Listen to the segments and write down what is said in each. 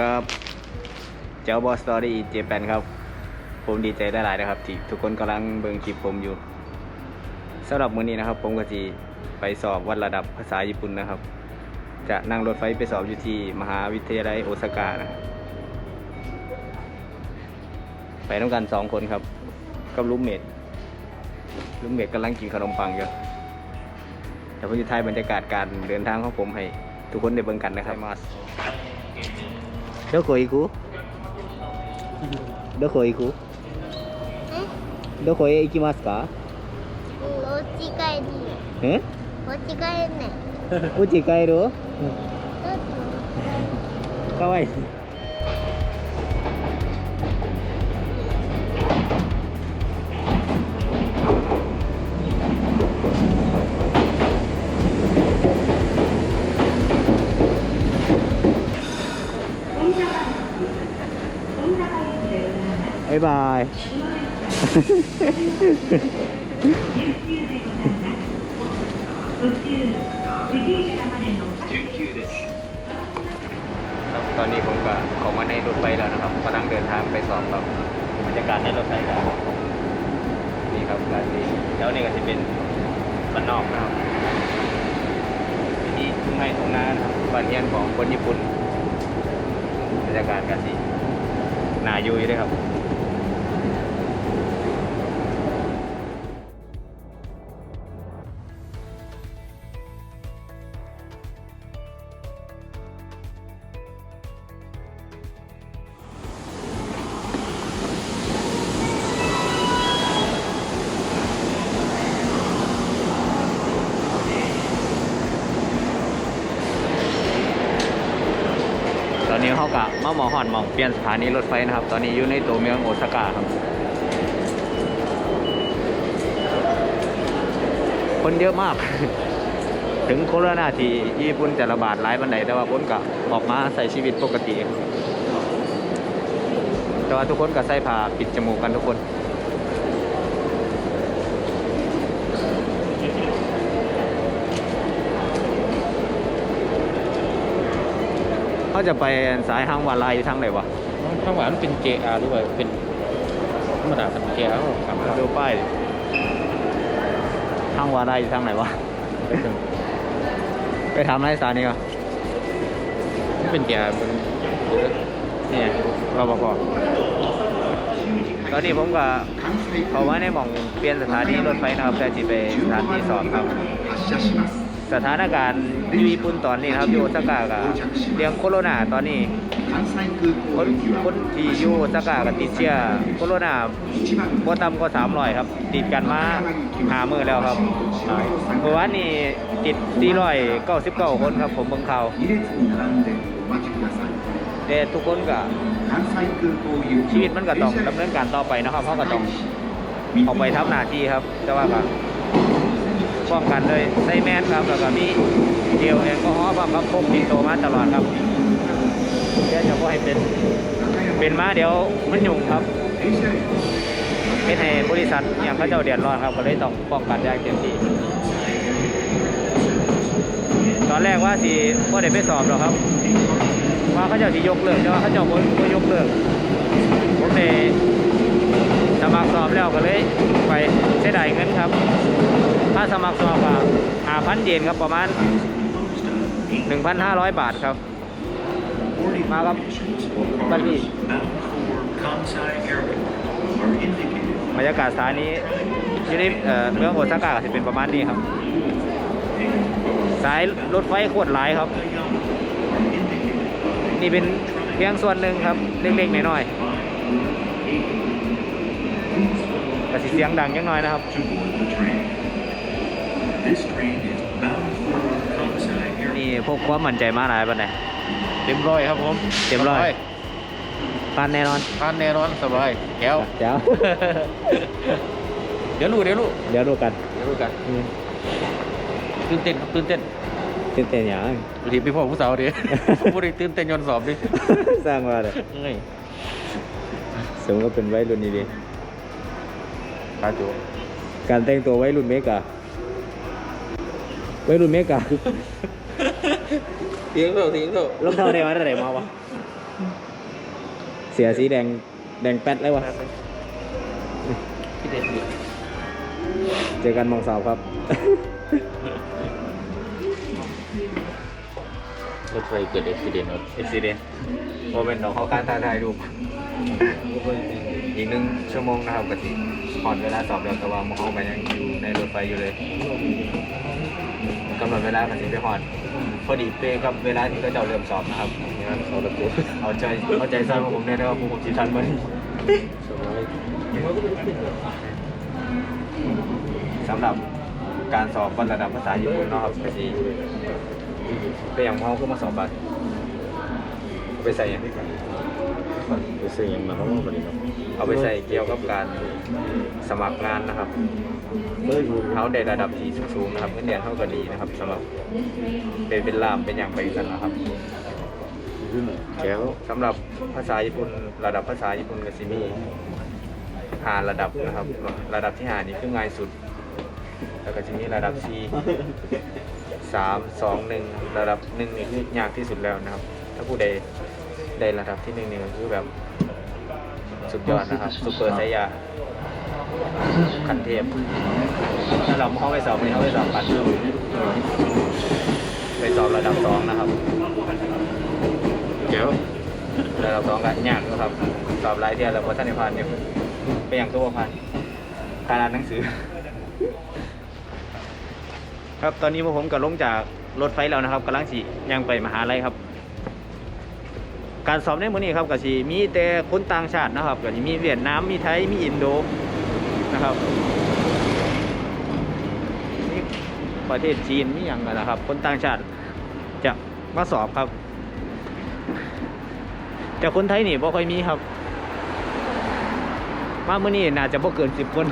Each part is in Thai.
ครับเจ้าบอสตอรี่เจแปนครับ ผมดีใจได้หลายนะครับที่ทุกคนกำลังเบิ่งคลิปผมอยู่สำหรับมื้อนี้นะครับ ผมก็จะไปสอบวัดระดับภาษาญี่ปุ่นนะครับ จะนั่งรถไฟไปสอบอยู่ที่มหาวิทยาลัยโอซาก้านะไปน้ำกันสองคนครับ กับลูมเมดลูมเมดกำลังกินขนมปังอยู่แต่ผมจะถ่ายบรรยากาศการเดินทางของผมให้ ทุกคนได้เบิ่งกันนะครับ どこ行くどこ行くえどこへ行きますかうんお家帰りえお家帰るねうち帰るかわいいายบาย ครับตอนนี้ผมก็ขอมาในรถไฟแล้วนะครับกำลังเดินทางไปสอบกับบรรยากาศในรถไฟครับนี่ครับร้านนี้แล้วนี่ก็จะเป็นบ้านนอกนะครับที่นี่ทุ่งไร่ทุ่งนานะครับบ้านเรียนของคนญี่ปุ่นบรรยากาศก็สีหนาอยู่เลยครับ มาหมอหอนหมองเปลี่ยนสถานีรถไฟนะครับ ตอนนี้อยู่ในตัวเมืองโอซาก้าครับ คนเยอะมาก ถึงโคโรนาที่ญี่ปุ่นจะระบาดหลายบันไดแต่ว่าคนก็ออกมาใส่ชีวิตปกติ แต่ว่าทุกคนก็ใส่ผ้าปิดจมูกกันทุกคน เขาจะไปสายทางวาลายทางไหนวะข้างหวานเป็น JR หรือว่าเป็นธรรมดาเป็น JR ครับดูป้ายดิทางวาลายทางไหนวะ ไปทำอะไรสถานีก่อนไม่เป็น JR เป็นนี่รปภตอนนี้ผมก็เขาว่าในหม่องเปลี่ยนสถานีรถไฟนะครับแต่จีไปสถานีสอบครับ สถานการณ์ที่ญี่ปุ่นตอนนี้นะครับอยู่โอซาก้ากับเรื่องโคโรนาตอนนี้คนคนที่อยู่โอซาก้ากับติดเชื้อโคโรนาบ่ต่ำกว่า300ครับ ติดกันมาหามือแล้วครับเมื่อวานนี้ติด499คนครับ ผมเบิ่งข่าวแต่ทุกคนก็ชีวิตมันก็ต้องดำเนินการต่อไปนะครับเพราะก็ต้องออกไปทำหน้าที่ครับแต่ว่าก็ ป้องกันเลยใส่แมสครับแล้วก็มีเจลแอลกอฮอล์พร้อมครับพกติดตัวมาตลอดครับเดี๋ยวจะบ่ให้เป็นเป็นมาเดี๋ยวมันยุ่งครับเป็นให้บริษัทอย่างเขาเจ้าเดือดร้อนครับก็เลยต้องป้องกันอย่างเต็มที่ตอนแรกว่าสิว่าได้ไปสอบหรอกครับ ว่าเขาเจ้าสิยกเลิกแต่ว่าเขาเจ้าบ่ยกเลิกผมเลยสมัครสอบแล้วก็เลยไปเสียดายเงินครับาสมัครสอบก็หาพันเยนครับประมาณ 1,500 บาทครับ มาครับบัดนี้บรรยากาศสถานีอยู่นเอ่อเมืองโอซาก้าก็จะเป็นประมาณนี้ครับ สายรถไฟโคตรหลายครับ นี่เป็นเพียงส่วนหนึ่งครับ เล็กๆน้อยๆแต่เสียงดังยังน้อยนะครับ นี่พวกความมั่นใจมาหลายปันไหนเต็มร้อยครับผมเต็มร้อยปานแน่นอนทานแน่นอนสบายแก้วเดี๋ยวเดี๋ยวรู้เดี๋ยวรู้เดี๋ยวดูกันเดี๋ยวรู้กันตื่นเต้นครับตื่นเต้นตื่นเต้นอย่างรีบไปพ่อผู้สาวดิ ผู้ใดตื่นเต้นย้อนสอบดิสร้างมาเลยเฮ้ยสมก็เป็นวัยรุ่นดีคาจูๆการแต่งตัววัยรุ่นเมกา วัยรุ่นเมกาเสียงเถอะเสียงเถอะรองเท้าได้มาได้ไหนมาวะเสียสีแดงแดงแป๊ดเลยวะที่เด็ดอยู่เจอกันมองสาวครับรถไฟเกิดอุบิเหตุครับอุบิเหตุโมเป็นดอกเขาการถ่ายถ่ายรูป อีกหนึ่งชั่วโมงนะครับกะทิผ่อนเวลาสอบแล้วแต่ว่าหมอไปยังอยู่ในรถไฟอยู่เลยกำหนดเวลากะทิไปผ่อนพอดีเป๊กับเวลาที่เขาจะเริ่มสอบนะครับเขาระบุเอาใจเอาใจใส่ของผมเนี่ยนะครับผมจิทันมันสมัยสำหรับการสอบระดับภาษาญี่ปุ่นนะครับกะทิไปอย่างเขาก็มาสอบบัตรเอาไปใส่อย่างที่ก่อน ไปซื้อหยังมาเขาบอกกันดีครับเอาไปใส่เกี่ยวกับการสมัครงานนะครับเขาได้ระดับที่สูงๆนะครับเงินเดือนเขาก็ดีนะครับสำหรับเป็นเป็นลามเป็นอย่างไปสันนะครับแก้วสำหรับภาษาญี่ปุ่นระดับภาษาญี่ปุ่นก็สิมีหาระดับนะครับ ระดับที่หานี่คือง่ายสุด แล้วก็จะมีระดับ C สามสองหนึ่งระดับหนึ่งนี่คือยากที่สุดแล้วนะครับ ถ้าผู้ใด ได้ระดับที่หนึ่งนี่ก็คือแบบสุดยอดนะครับซุปเปอร์ไซยาคันเทพถ้าเราเข้าไปสอบนี่เข้าไปสอบปัดไปสอบระดับสองนะครับแก้วระดับสองก็ยากนะครับสอบหลายเที่ยวแล้วพอท่านในพานเนี่ยไปอย่างตัวพันการอ่านหนังสือ ครับตอนนี้พวกผมก็ลงจากรถไฟแล้วนะครับกำลังสิยังไปมหาลัยครับ การสอบในมื้อนี้ครับก็สิมีแต่คนต่างชาตินะครับก็สิมีเวียดนามมีไทยมีอินโดนะครับมีประเทศจีนมีอย่างกันนะครับ คนต่างชาติจะมาสอบครับ แต่คนไทยนี่บ่ค่อยมีครับ มามื้อนี้น่าจะบ่เกินสิบคน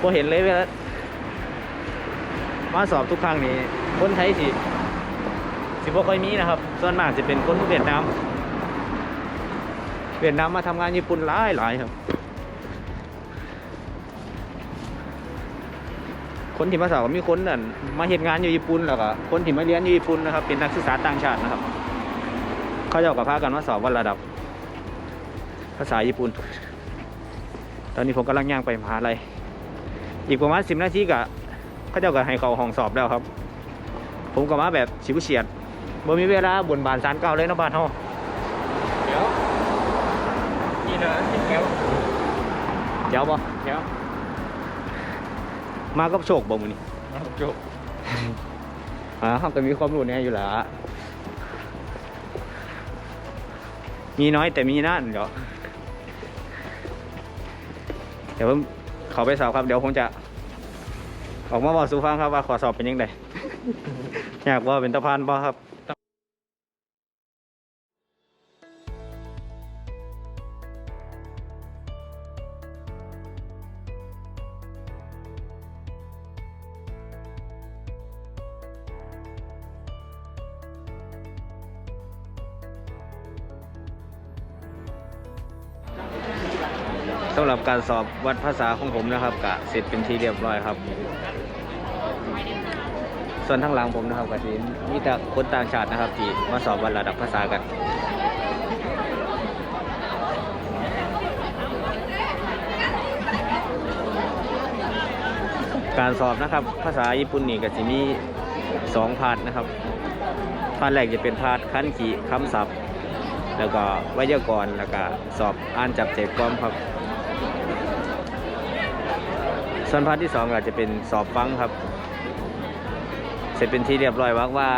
พอเห็นเลยเวลามาสอบทุกครั้งนี่คนไทยสิ สิบ่ค่อยมีนะครับ ส่วนมากจะเป็นคนเวียดนามเวียดนามมาทำงานญี่ปุ่นหลายหลายครับ คนที่มาสอบมีคนนั่นมาเห็นงานอยู่ญี่ปุ่นแล้วก็คนที่มาเรียนอยู่ญี่ปุ่นนะครับ เป็นนักศึกษาต่างชาตินะครับ เขาจะกับพากันมาสอบวันระดับ ภาษาญี่ปุ่น ตอนนี้ผมกำลังย่างไปมหาลัยอีกประมาณสิบนาทีก็เขาจ้าก็ให้เขาห้องสอบแล้วครับ ผมก็มาแบบชิวเฉียด บ่มีเวลาบนบานสารเก่าเลยเนาะบ้านเฮาแก้วนี่นะแก้วเดี๋ยวบ่แก้วมากับโชคบ่มื้อนี้จบอ่าเฮาก็มีความรู้แน่อยู่ล่ะมีน้อยแต่มีนั่นเดี๋ยวเดี๋ยวผมเขาไปสอบครับ เดี๋ยวผมจะ ออกมาบอกสู่ฟังครับว่าขอสอบเป็นยังไง อยากว่าเป็นตะพานบ่ครับสำหรับการสอบวัดภาษาของผมนะครับกะเสร็จเป็นที่เรียบร้อยครับ ส่วนทั้างหลังผมนะครับก็จะมีแต่คนต่างชาตินะครับที่มาสอบวัดระดับภาษากันการสอบนะครับ ภาษาญี่ปุ่นนี่ก็จะมีสองพาร์ทนะครับพาร์ทแรกจะเป็นพาร์ทคันขีคำศัพท์ แล้วก็ไวยากรณ์แล้วก็สอบอ่านจับใจความครับ ส่วนพาร์ทที่สองก็จะเป็นสอบฟังครับ เสร็จเป็นที่เรียบร้อยหวังว่า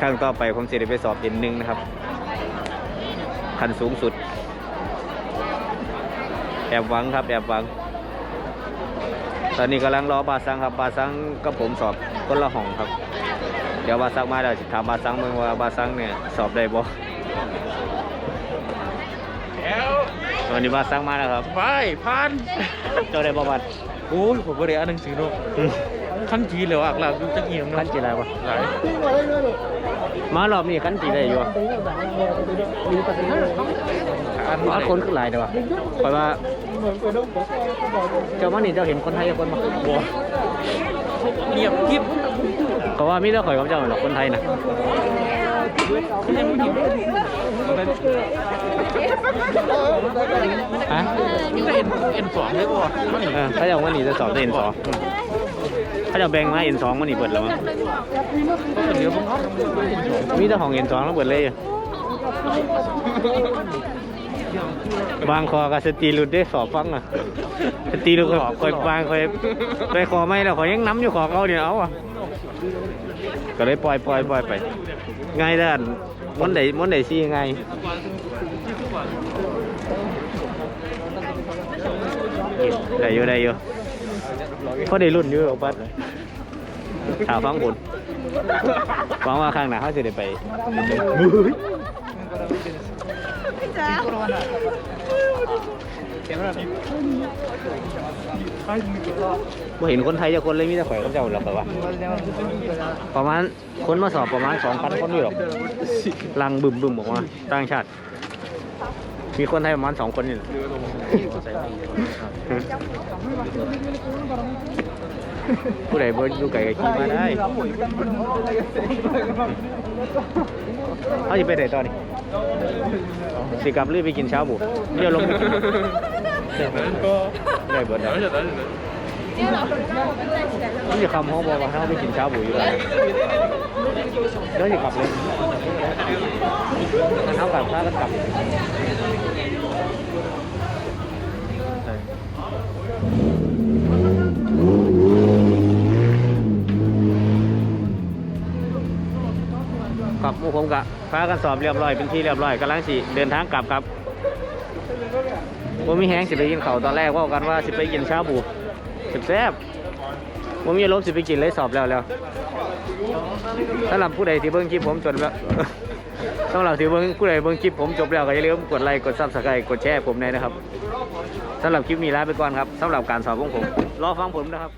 ครั้งต่อไปผมจะได้ไปสอบเอ็นหนึ่งนะครับขั้นสูงสุด แอบหวังครับ แอบหวัง ตอนนี้กำลังรอบาซังครับ บาซังกับผมสอบคนละห้องครับ เดี๋ยวบาซังมาเดี๋ยวสิถามบาซังเมืองว่าบาซังเนี่ยสอบได้บ่แก้วตอนนี้บาซังมาแล้วครับ ไปพันเจ้าได้บ่บัดโอ้ยผมบ่ได้อ่านหนังสือเนาะ ขั้นจีเลยอะหลักดูจักเอียมขั้เนาะนจีไรวะหลายมารอบนี้ขั้นจีได้อยู่วะอ่านว่าคนคือหลายเด้อวะเพราะว่าเจ้ามานี่เจ้าเห็นคนไทยกับคนมาบัวเงียบกิ๊บก็ว่ามีแต่ข่อยกับเจ้าหรอกคนไทยนะฮะนี่ก็เอ็นเอ็นสองเลยป่ะเออเขาจะเอาวันนี้จะสอบได้เอ็นสอง เขาจะแบ่งมาเอ็นสองวันนี้เปิดแล้วมั้งเดี๋ยวมีแต่ของเอ็นสองแล้วเปิดเลยบางคอกับสตีลุดได้สอบฟังอะสตีลุดก็คอยบางคอยไปคอไม่แล้วคอยยังน้ำอยู่ขอเขาเดี๋ยวเอาอะก็เลยปล่อยปล่อยปล่อยไปง่ายด้านมันไหนมันไหนซี่ไงได้อยู่ได้อยู่ พอได้รุ่นอยู่หรอกปัดถามฟังผลฟังว่าข้างหน้าเขาจะได้ไปมือบ่เห็นคนไทยจะคนเลยมีแต่ข่อยกับเจ้าหรอกแต่ว่าประมาณคนมาสอบประมาณสองพันคนอยู่หรอกลังบึมบึมบอกว่าต่างชาติ มีคนไทยประมาณสองคนนี่แหละผู้ใดบ่อยู่ไกลก็ขี่มาได้เขาจะไปไหนต่อนี่สิกลับหรือไปกินเช้าบุเดี๋ยวลงไปกินได้เบิดได้มันจะคำห้องบอกว่าถ้าไปกินเช้าบุ๋ยอยู่แล้วเดี๋ยวจะกลับเลยมันเท่ากับถ้าก็กลับ ครับมู่ผมกะพากันสอบเรียบร้อยเป็นที่เรียบร้อยกำลังสิเดินทางกลับครับผมมีแฮงสิไปกินเขาตอนแรกว่ากันว่าสิไปกินเช้าบุแซ่บผมมีลบสิไปกินเลยสอบแล้วแล้วสำหรับผู้ใดที่เบิ่งคลิปผมจนแล้วสำหรับที่เบิ่งผู้ใดเบิ่งคลิปผมจบแล้วก็อย่าลืมกดไลค์กดซับสไครต์กดแชร์ผมเลยนะครับ สำหรับคลิปนี้ลาไปก่อนครับสำหรับการสอบของผม รอฟังผมนะครับ